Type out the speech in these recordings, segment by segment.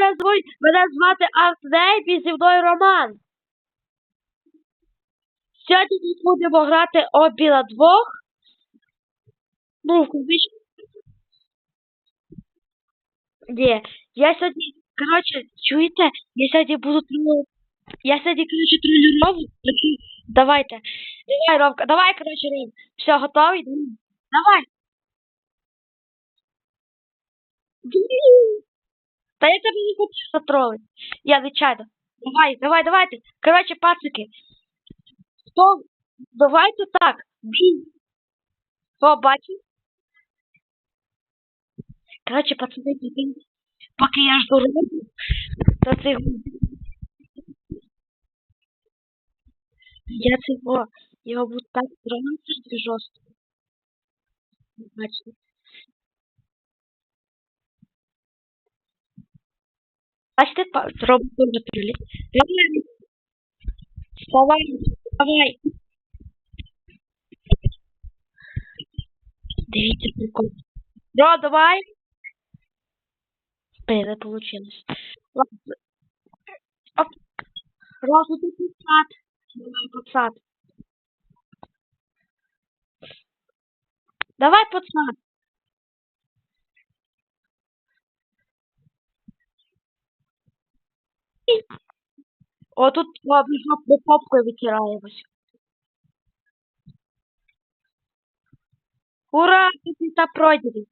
мене звуть, мене звати Артнейп і зі мною Роман. Сьогодні ми будемо грати обі на двох. Ну, в. Ні, я сьогодні, коротше, чуєте, я сьогодні буду тролю... Я сьогодні, коротше, тролював. Давайте. Давай, Ромка, давай, коротше, Ром. Все, готовий? Давай. Та я тебе не хочу затролити. Я звичайно. Давай, давай, давайте. Коротше, пацики. Хто? Давайте так. Бій. Хто бачив? Коротше, пацани, поки, я жду роботу, то це я цього його буду так тронути жорстко. Бачите. Бачите, па- робот дуже тролі. Давай. Вставай, вставай. Дивіться, прикол. Ро, давай. Блин, не получилось. Ладно. Оп. Ро, тут пацан. Давай, пацан. Давай, пацан. О, тут ладно, ми попкою витираємось. Ура! Это пройдено.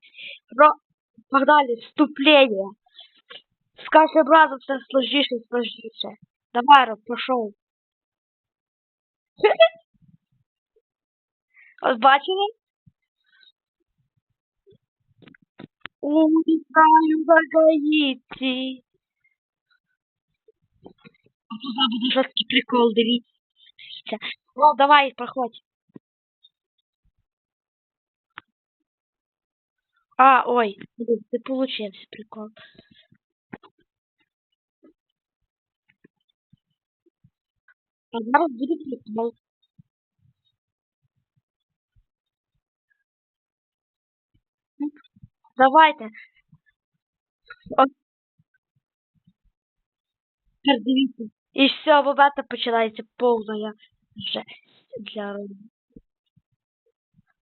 Ро... Погнали, вступление. С каждым разом все сложнейше и сложнейше. Давай, Роб, пошел. Ось бачили? Улетаю на Гаїті. Тут буде жорсткий прикол, дивіться. О, давай, проходь. А, ой, ты получился прикол. А зараз буде прикол. Давайте. О. Дивіться. І все, бабата починається повна вже для Рома.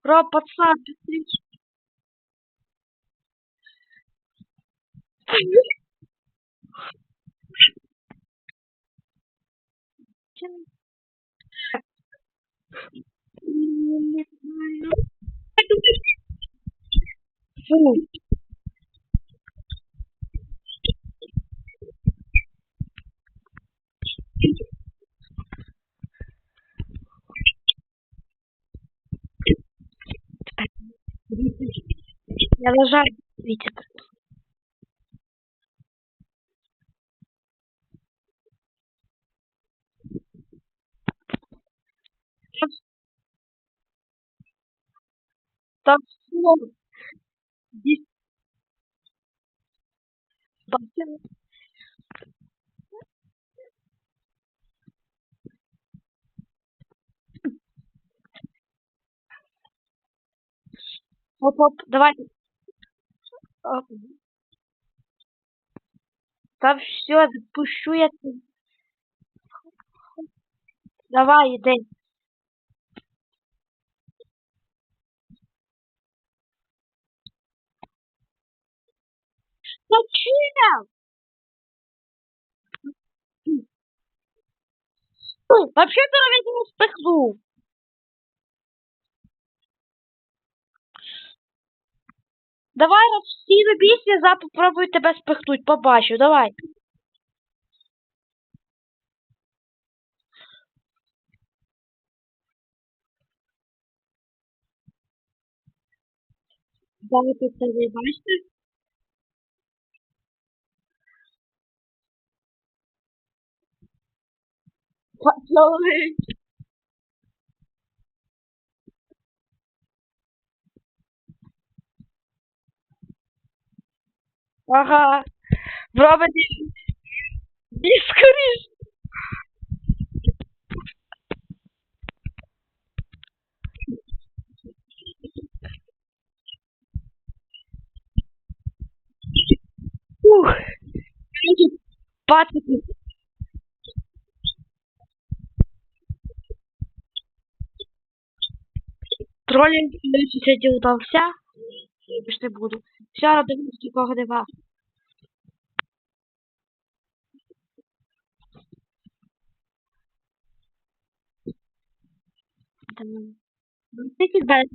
Ро, пацан, знаю. Фу. Я нажал, видите. Там все. Здесь. Оп, оп, давай. Оп. Там все, запущу я. тут. Давай, иди. Зачем? Вообще-то я не спихнул. Давай раз всі бісі, за попробую тебе спихнуть, побачу, давай. Давайте це ви бачите? Пацаны. Ага. Робите. І скоріш. Ух. пацики. Тролінг сьогодні удався. Більш не буду. Все, родину, нікого нема. Там... Тільки без.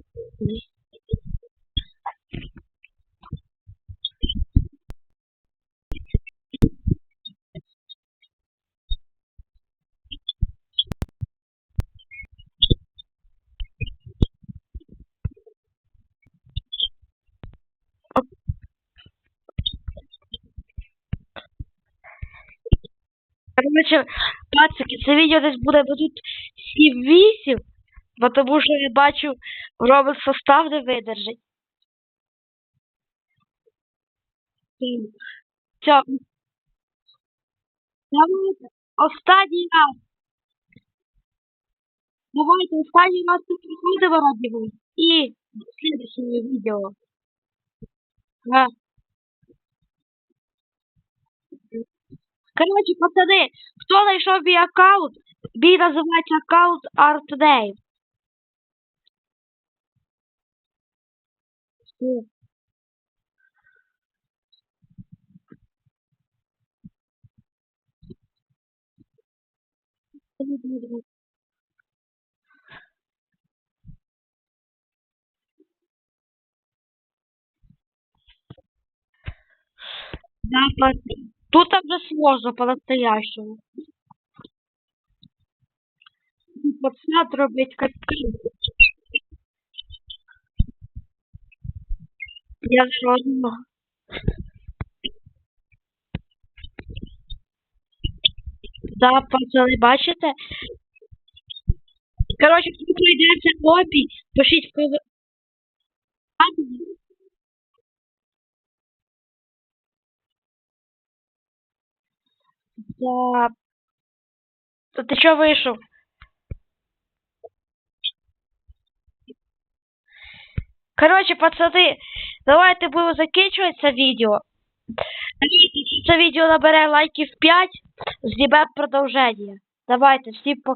Короче, пацики, це відео десь буде тут 7-8, бо тому що я бачу, робить состав не видержить. Все. Давайте, останній раз. Давайте, останній раз тут приходимо раді. І до слідчого відео. Короче, пацани, хто знайшов мій аккаунт, мій називається аккаунт ArtName. Да, пацаны. Тут там же сложно по-настоящему. Пацан робить капец. Я жодного. Да, пацани, бачите? Короче, хто прийдеться обі, пишіть Да. То ти чого вийшов? Короче, пацани, давайте будемо закінчувати це відео. Це відео набере лайків 5, знімемо продовження. Давайте, всім пока.